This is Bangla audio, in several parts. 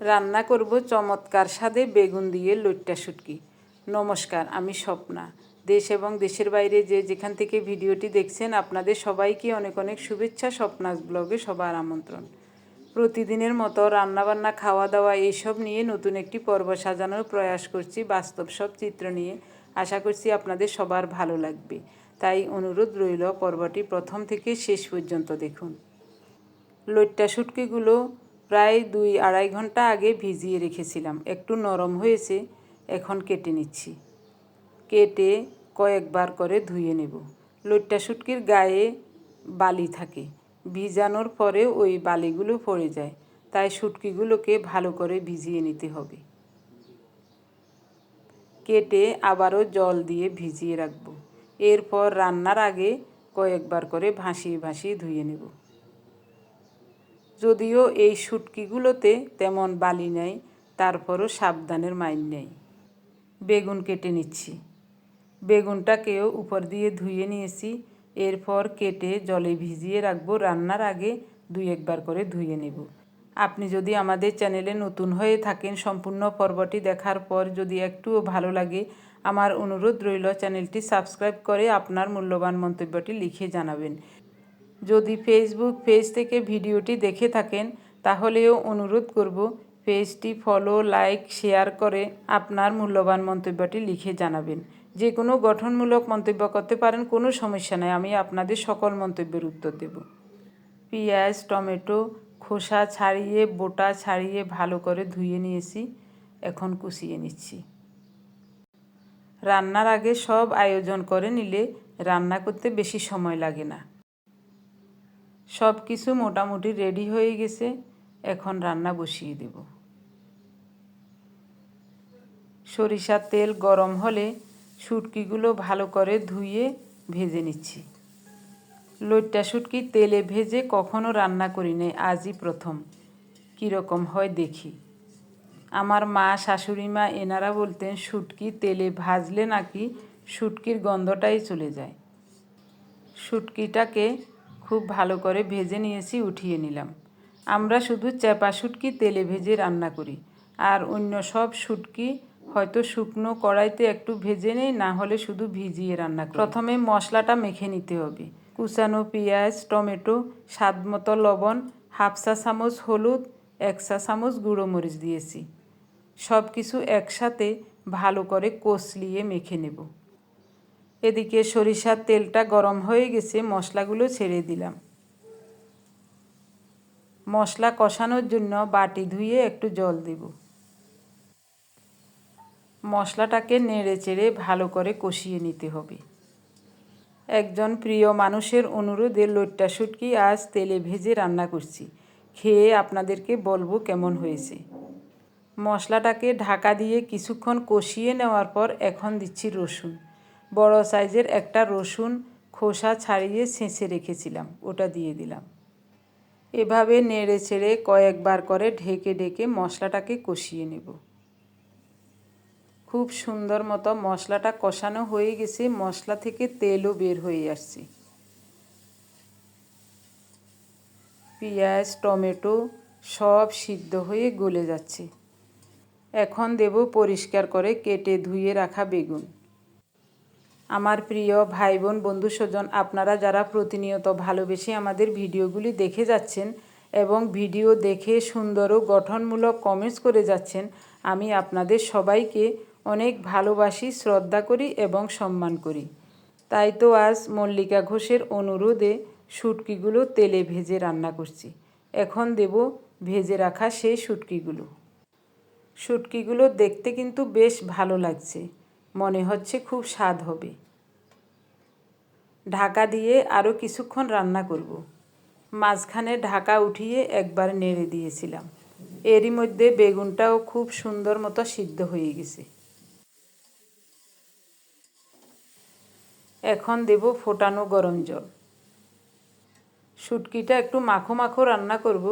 রান্না করব চমৎকার স্বাদে বেগুন দিয়ে লইট্টা শুটকি। নমস্কার, আমি স্বপ্না। দেশ এবং দেশের বাইরে যে যেখান থেকে ভিডিওটি দেখছেন, আপনাদের সবাইকে অনেক অনেক শুভেচ্ছা, স্বপ্নাস ব্লগে সবার আমন্ত্রণ। প্রতিদিনের মতো রান্নাবান্না খাওয়া দাওয়া এইসব নিয়ে নতুন একটি পর্ব সাজানোর প্রয়াস করছি, বাস্তব সব চিত্র নিয়ে। আশা করছি আপনাদের সবার ভালো লাগবে। তাই অনুরোধ রইল পর্বটি প্রথম থেকে শেষ পর্যন্ত দেখুন। লইট্টা শুটকিগুলো প্রায় দুই আড়াই ঘণ্টা আগে ভিজিয়ে রেখেছিলাম। একটু নরম হয়েছে, এখন কেটে নিচ্ছি। কেটে কয়েকবার করে ধুয়ে নেব। লইট্টা শুটকির গায়ে বালি থাকে। ভিজানোর পরে ওই বালিগুলো পড়ে যায়। তাই শুটকিগুলোকে ভালো করে ভিজিয়ে নিতে হবে। কেটে আবারও জল দিয়ে ভিজিয়ে রাখব। এরপর রান্নার আগে কয়েকবার করে ভাসিয়ে ভাসিয়ে ধুয়ে নেব। যদিও এই শুটকিগুলোতে তেমন বালি নেই, তারপরও সাবধানের মাইন নেই। বেগুন কেটে নিচ্ছি। বেগুনটাকেও উপর দিয়ে ধুয়ে নিয়েছি। এরপর কেটে জলে ভিজিয়ে রাখব। রান্নার আগে দুই একবার করে ধুয়ে নেব। আপনি যদি আমাদের চ্যানেলে নতুন হয়ে থাকেন, সম্পূর্ণ পর্বটি দেখার পর যদি একটুও ভালো লাগে, আমার অনুরোধ রইল চ্যানেলটি সাবস্ক্রাইব করে আপনার মূল্যবান মন্তব্যটি লিখে জানাবেন। যদি ফেসবুক পেজ থেকে ভিডিওটি দেখে থাকেন, তাহলেও অনুরোধ করব পেজটি ফলো লাইক শেয়ার করে আপনার মূল্যবান মন্তব্যটি লিখে জানাবেন। যে কোনো গঠনমূলক মন্তব্য করতে পারেন, কোনো সমস্যা নেই, আমি আপনাদের সকল মন্তব্যের উত্তর দেব। পেঁয়াজ, টমেটো, খোসা ছাড়িয়ে, বোটা ছাড়িয়ে ভালো করে ধুয়ে নিয়েছি, এখন কুচিয়ে নিচ্ছি। রান্নার আগে সব আয়োজন করে নিলে রান্না করতে বেশি সময় লাগে না। সব কিছু মোটামুটি রেডি হয়ে গেছে, এখন রান্না বসিয়ে দেব। সরিষার তেল গরম হলে শুটকিগুলো ভালো করে ধুয়ে ভেজে নিচ্ছি। লইট্টা শুটকি তেলে ভেজে কখনো রান্না করি নাই, আজই প্রথম। কীরকম হয় দেখি। আমার মা, শাশুড়ি মা এনারা বলতেন, শুটকি তেলে ভাজলে নাকি শুটকির গন্ধটাই চলে যায়। শুটকিটাকে খুব ভালো করে ভেজে নিয়েছি, উঠিয়ে নিলাম। আমরা শুধু চেপা শুটকি তেলে ভেজে রান্না করি। আর অন্য সব শুটকি হয়তো শুকনো কড়াইতে একটু ভেজে নেই, না হলে শুধু ভিজিয়ে রান্না করি। প্রথমে মশলাটা মেখে নিতে হবে। কুচানো পেঁয়াজ, টমেটো, স্বাদ মতো লবণ, হাফ চা চামচ হলুদ, এক চা চামচ গুঁড়ো মরিচ দিয়েছি। সব কিছু একসাথে ভালো করে কষলিয়ে মেখে নেব। এদিকে সরিষার তেলটা গরম হয়ে গেছে, মশলাগুলো ছেড়ে দিলাম। মশলা কষানোর জন্য বাটি ধুয়ে একটু জল দেব। মশলাটাকে নেড়ে চেড়ে ভালো করে কষিয়ে নিতে হবে। একজন প্রিয় মানুষের অনুরোধে লোট্টা শুটকি আজ তেলে ভেজে রান্না করছি। খেয়ে আপনাদেরকে বলব কেমন হয়েছে। মশলাটাকে ঢাকা দিয়ে কিছুক্ষণ কষিয়ে নেওয়ার পর এখন দিচ্ছি রসুন। বড় সাইজের একটা রসুন খোসা ছাড়িয়ে ছেঁচে রেখেছিলাম, ওটা দিয়ে দিলাম। এভাবে নেড়ে ছেড়ে কয়েকবার করে ঢেকে ঢেকে মশলাটাকে কষিয়ে নেব। খুব সুন্দর মতো মশলাটা কষানো হয়ে গেছে, মশলা থেকে তেলও বের হয়ে আসছে। পেঁয়াজ, টমেটো সব সিদ্ধ হয়ে গলে যাচ্ছে। এখন দেব পরিষ্কার করে কেটে ধুয়ে রাখা বেগুন। আমার প্রিয় ভাই বোন বন্ধু স্বজন, আপনারা যারা প্রতিনিয়ত ভালোবেসে আমাদের ভিডিওগুলি দেখে যাচ্ছেন এবং ভিডিও দেখে সুন্দর ও গঠনমূলক কমেন্টস করে যাচ্ছেন, আমি আপনাদের সবাইকে অনেক ভালোবাসি, শ্রদ্ধা করি এবং সম্মান করি। তাই তো আজ মল্লিকা ঘোষের অনুরোধে শুটকিগুলো তেলে ভেজে রান্না করছি। এখন দেব ভেজে রাখা সেই শুটকিগুলো। শুটকিগুলো দেখতে কিন্তু বেশ ভালো লাগছে। মনে হচ্ছে খুব স্বাদ হবে। ঢাকা দিয়ে আরও কিছুক্ষণ রান্না করব। মাঝখানে ঢাকা উঠিয়ে একবার নেড়ে দিয়েছিলাম। এরই মধ্যে বেগুনটাও খুব সুন্দর মতো সিদ্ধ হয়ে গেছে। এখন দেব ফোটানো গরম জল। শুটকিটা একটু মাখো মাখো রান্না করব,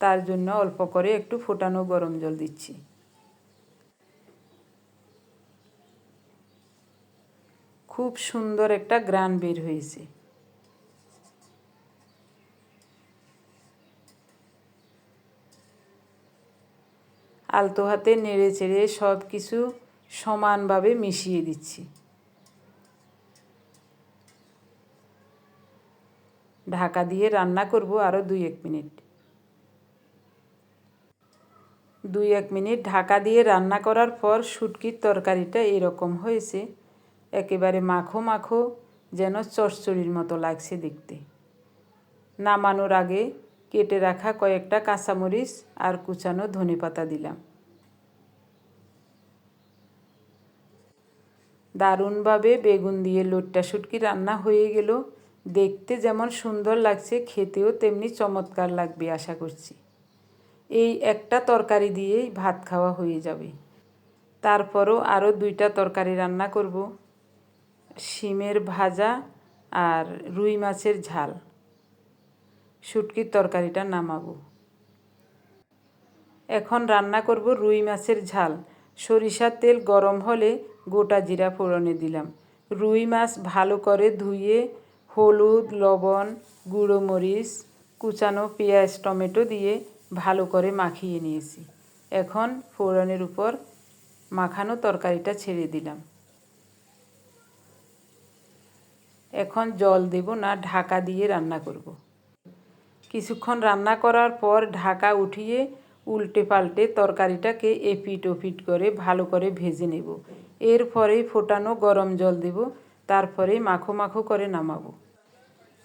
তার জন্য অল্প করে একটু ফোটানো গরম জল দিচ্ছি। খুব সুন্দর একটা গ্রান বের হয়েছে। আলতো হাতে নেড়ে চেড়ে সব কিছু সমানভাবে মিশিয়ে দিচ্ছি। ঢাকা দিয়ে রান্না করব আরও দুই এক মিনিট। দুই এক মিনিট ঢাকা দিয়ে রান্না করার পর শুটকির তরকারিটা এরকম হয়েছে। একেবারে মাখো মাখো যেন চচ্চড়ির মতো লাগছে দেখতে। নামানোর আগে কেটে রাখা কয়েকটা কাঁচামরিচ আর কুচানো ধনে পাতা দিলাম। দারুণভাবে বেগুন দিয়ে লোট্টা শুটকি রান্না হয়ে গেল। দেখতে যেমন সুন্দর লাগছে, খেতেও তেমনি চমৎকার লাগবে আশা করছি। এই একটা তরকারি দিয়েই ভাত খাওয়া হয়ে যাবে। তারপরও আরও দুইটা তরকারি রান্না করব। শিমের ভাজা আর রুই মাছের ঝাল। শুটকির তরকারিটা নামাবো। এখন রান্না করব রুই মাছের ঝাল। সরিষার তেল গরম হলে গোটা জিরা ফোড়নে দিলাম। রুই মাছ ভালো করে ধুয়ে হলুদ, লবণ, গুঁড়ো মরিচ, কুচানো পেঁয়াজ, টমেটো দিয়ে ভালো করে মাখিয়ে নিয়েছি। এখন ফোড়নের উপর মাখানো তরকারিটা ছেড়ে দিলাম। এখন জল দেব না, ঢাকা দিয়ে রান্না করব। কিছুক্ষণ রান্না করার পর ঢাকা উঠিয়ে উল্টে পাল্টে তরকারিটাকে এপিট ওপিট করে ভালো করে ভেজে নেব। এরপরেই ফোটানো গরম জল দেব তারপরে মাখো মাখো করে নামাবো।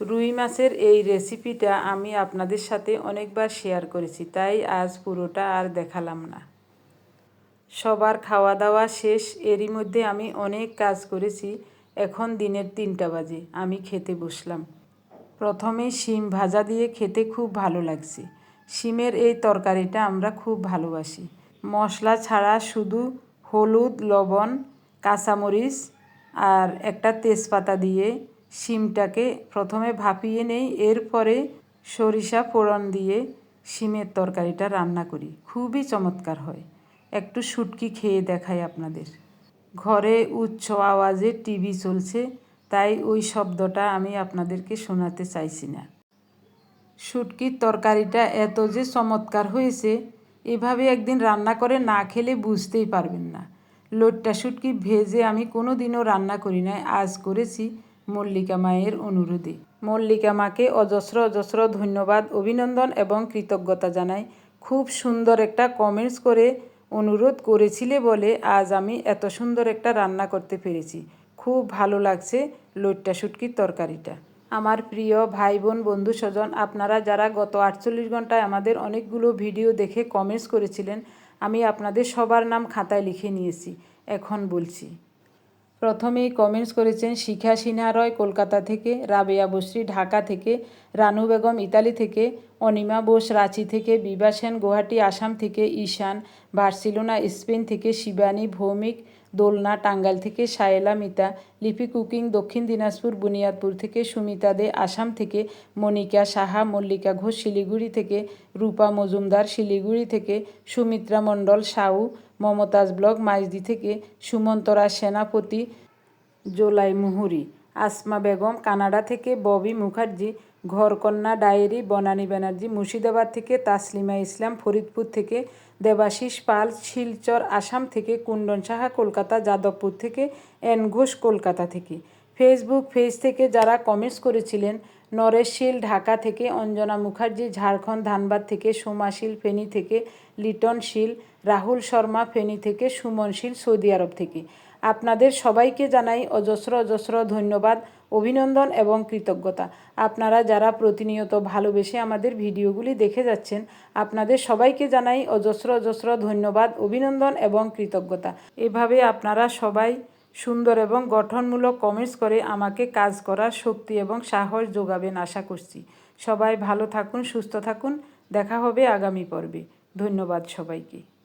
রুই মাছের এই রেসিপিটা আমি আপনাদের সাথে অনেকবার শেয়ার করেছি, তাই আজ পুরোটা আর দেখালাম না। সবার খাওয়া দাওয়া শেষ, এরই মধ্যে আমি অনেক কাজ করেছি। এখন দিনের তিনটা বাজে, আমি খেতে বসলাম। প্রথমে শিম ভাজা দিয়ে খেতে খুব ভালো লাগছে। শিমের এই তরকারিটা আমরা খুব ভালোবাসি। মশলা ছাড়া শুধু হলুদ, লবণ, কাঁচামরিচ আর একটা তেজপাতা দিয়ে শিমটাকে প্রথমে ভাপিয়ে নেই, এরপরে সরিষা ফোড়ন দিয়ে শিমের তরকারিটা রান্না করি। খুবই চমৎকার হয়। একটু শুটকি খেয়ে দেখাই আপনাদের। ঘরে উচ্চ আওয়াজে টিভি চলছে, তাই ওই শব্দটা আমি আপনাদেরকে শোনাতে চাইছি না। শুটকির তরকারিটা এত যে চমৎকার হয়েছে, এভাবে একদিন রান্না করে না খেলে বুঝতেই পারবেন না। লোটটা শুটকি ভেজে আমি কোনো দিনও রান্না করি নাই, আজ করেছি মল্লিকা মায়ের অনুরোধে। মল্লিকা মাকে অজস্র অজস্র ধন্যবাদ, অভিনন্দন এবং কৃতজ্ঞতা জানাই। খুব সুন্দর একটা কমেন্টস করে অনুরোধ করেছিলে বলে আজ আমি এত সুন্দর একটা রান্না করতে পেরেছি। খুব ভালো লাগছে লোটটা শুটকির তরকারিটা। আমার প্রিয় ভাই বোন, বন্ধু স্বজন, আপনারা যারা গত আটচল্লিশ ঘন্টায় আমাদের অনেকগুলো ভিডিও দেখে কমেন্টস করেছিলেন, আমি আপনাদের সবার নাম খাতায় লিখে নিয়েছি। এখন বলছি। প্রথমেই কমেন্টস করেছেন শিখা সিনহা রয় কলকাতা থেকে, রাবেয়া বশ্রী ঢাকা থেকে, রানু বেগম ইতালি থেকে, অনিমা বোস রাঁচি থেকে, বিভা সেন গুয়াহাটি, আসাম থেকে, ঈশান, বার্সিলোনা, স্পেন থেকে, শিবানী, ভৌমিক দোলনা, টাঙ্গাইল থেকে সায়েলা মিতা, লিপি কুকিং, দক্ষিণ দিনাজপুর, বুনিয়াদপুর থেকে সুমিতা দে, আসাম থেকে মনিকা সাহা, মল্লিকা ঘোষ, শিলিগুড়ি থেকে রূপা মজুমদার, শিলিগুড়ি থেকে সুমিত্রা মণ্ডল, সাউ, মমতাজ ব্লক মাইজদি থেকে সুমন্তরা সেনাপতি, জোলাই মুহুরি, আসমা বেগম, কানাডা থেকে ববি মুখার্জি, ঘরকন্যা ডায়েরি, বনানী ব্যানার্জি, মুর্শিদাবাদ থেকে তাসলিমা ইসলাম, ফরিদপুর থেকে দেবাশিস পাল শিলচর আসাম থেকে কুণ্ডন সাহা কলকাতা, যাদবপুর থেকে, এন ঘোষ কলকাতা থেকে। ফেসবুক পেজ থেকে যারা কমেন্টস করেছিলেন, নরেশ শীল ঢাকা থেকে, অঞ্জনা মুখার্জি ঝাড়খণ্ড, ধানবাদ থেকে সোমাশীল ফেনী থেকে, লিটন শীল, রাহুল শর্মা ফেনী থেকে, সুমন শীল সৌদি আরব থেকে। আপনাদের সবাইকে জানাই অজস্র অজস্র ধন্যবাদ। অভিনন্দন এবং কৃতজ্ঞতা। আপনারা যারা প্রতিনিয়ত ভালোবেসে আমাদের ভিডিওগুলি দেখে যাচ্ছেন, আপনাদের সবাইকে জানাই অজস্র অজস্র ধন্যবাদ, অভিনন্দন এবং কৃতজ্ঞতা। এভাবে আপনারা সবাই সুন্দর এবং গঠনমূলক কমেন্টস করে আমাকে কাজ করার শক্তি এবং সাহস যোগাবেন আশা করছি। সবাই ভালো থাকুন, সুস্থ থাকুন। দেখা হবে আগামী পর্বে। ধন্যবাদ সবাইকে।